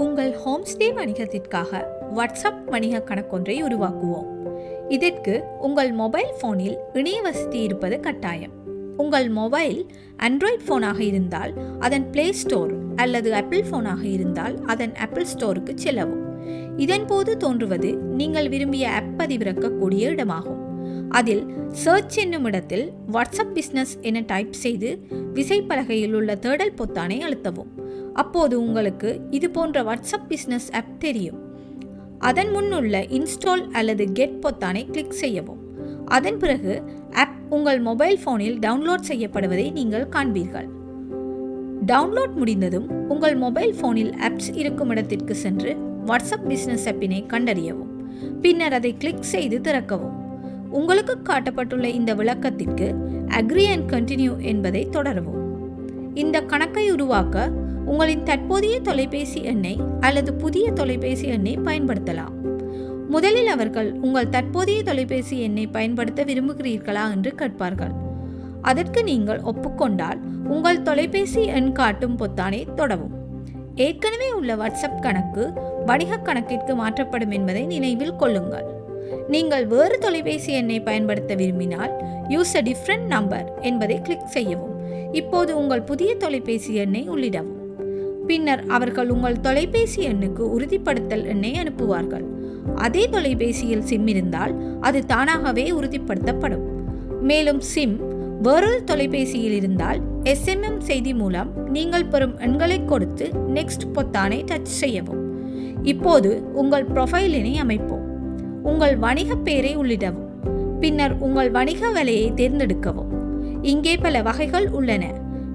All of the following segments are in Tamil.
உங்கள் ஹோம்ஸ்டே வணிகத்திற்காக வாட்ஸ்அப் வணிக கணக்கொன்றை உருவாக்குவோம். இதற்கு உங்கள் மொபைல் ஃபோனில் இணைய வசதி இருப்பது கட்டாயம். உங்கள் மொபைல் ஆண்ட்ராய்ட் ஃபோனாக இருந்தால் அதன் பிளே ஸ்டோர் அல்லது ஆப்பிள் ஃபோனாக இருந்தால் அதன் ஆப்பிள் ஸ்டோருக்கு செல்லவும். இதன்போது தோன்றுவது நீங்கள் விரும்பிய ஆப் பதிவிறக்கக்கூடிய இடமாகும். அதில் சர்ச் என்னும் இடத்தில் வாட்ஸ்அப் பிஸ்னஸ் என டைப் செய்து விசைப்பலகையில் உள்ள தேடல் பொத்தானை அழுத்தவும். அப்போது உங்களுக்கு இது போன்ற வாட்ஸ்அப் பிஸ்னஸ் ஆப் தெரியும். அதன் முன்னுள்ள இன்ஸ்டால் அல்லது கெட் பொத்தானை கிளிக் செய்யவும். அதன் பிறகு ஆப் உங்கள் மொபைல் ஃபோனில் டவுன்லோட் செய்யப்படுவதை நீங்கள் காண்பீர்கள். டவுன்லோட் முடிந்ததும் உங்கள் மொபைல் ஃபோனில் ஆப்ஸ் இருக்கும் இடத்திற்கு சென்று வாட்ஸ்அப் பிஸ்னஸ் ஆப்பினை கண்டறியவும். பின்னர் அதை கிளிக் செய்து திறக்கவும். உங்களுக்கு காட்டப்பட்டுள்ள இந்த விளக்கத்திற்கு அக்ரி அண்ட் கண்டினியூ என்பதை தொடரவும். இந்த கணக்கை உருவாக்க உங்களின் தற்போதைய தொலைபேசி எண்ணை அல்லது புதிய தொலைபேசி எண்ணை பயன்படுத்தலாம். முதலில் அவர்கள் உங்கள் தற்போதைய தொலைபேசி எண்ணை பயன்படுத்த விரும்புகிறீர்களா என்று கேட்பார்கள். அதற்கு நீங்கள் ஒப்புக்கொண்டால் உங்கள் தொலைபேசி எண் காட்டும் பொத்தானை தொடவும். ஏற்கனவே உள்ள வாட்ஸ்அப் கணக்கு வணிக கணக்கிற்கு மாற்றப்படும் என்பதை நினைவில் கொள்ளுங்கள். நீங்கள் வேறு தொலைபேசி எண்ணை பயன்படுத்த விரும்பினால் யூஸ் அ டிஃப்ரெண்ட் நம்பர் என்பதை கிளிக் செய்யவும். இப்போது உங்கள் புதிய தொலைபேசி எண்ணை உள்ளிடவும். பின்னர் அவர்கள் உங்கள் தொலைபேசி எண்ணுக்கு உறுதிப்படுத்தல் எண்ணை அனுப்புவார்கள். அதே தொலைபேசியில் சிம் இருந்தால் அது தானாகவே உறுதிப்படுத்தப்படும். மேலும் சிம் வேறொரு தொலைபேசியில் இருந்தால் எஸ்எம்எம் செய்தி மூலம் நீங்கள் பெறும் எண்களை கொடுத்து நெக்ஸ்ட் பொத்தானை டச் செய்யவும். இப்போது உங்கள் ப்ரொஃபைலினை அமைப்போம். உங்கள் வணிக பெயரை உள்ளிடவும். பின்னர் உங்கள் வணிக விலையை தேர்ந்தெடுக்கவும். இங்கே பல வகைகள் உள்ளன.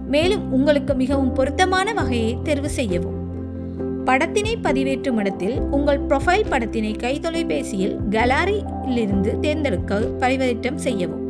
மேலும் உங்களுக்கு மிகவும் பொருத்தமான வகையை தேர்வு செய்யவும். படத்தினை பதிவேற்றும் இடத்தில் உங்கள் ப்ரொஃபைல் படத்தினை கைத்தொலைபேசியில் கேலரியிலிருந்து தேர்ந்தெடுக்க பதிவேற்றம் செய்யவும்.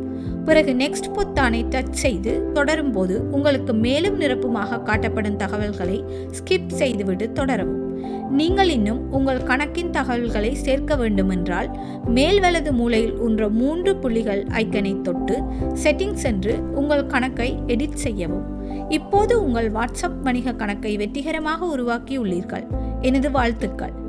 பிறகு நெக்ஸ்ட் பொத்தானை டச் செய்து தொடரும் போது உங்களுக்கு மேலும் நிரப்புமாக காட்டப்படும் தகவல்களை ஸ்கிப் செய்துவிட்டு தொடரவும். நீங்கள் இன்னும் உங்கள் கணக்கின் தகவல்களை சேர்க்க வேண்டுமென்றால் மேல் வலது மூலையில் உன்ற மூன்று புள்ளிகள் ஐக்கனை தொட்டு செட்டிங் சென்று உங்கள் கணக்கை எடிட் செய்யவும். இப்போது உங்கள் வாட்ஸ்அப் வணிக கணக்கை வெற்றிகரமாக உருவாக்கியுள்ளீர்கள். எனது வாழ்த்துக்கள்.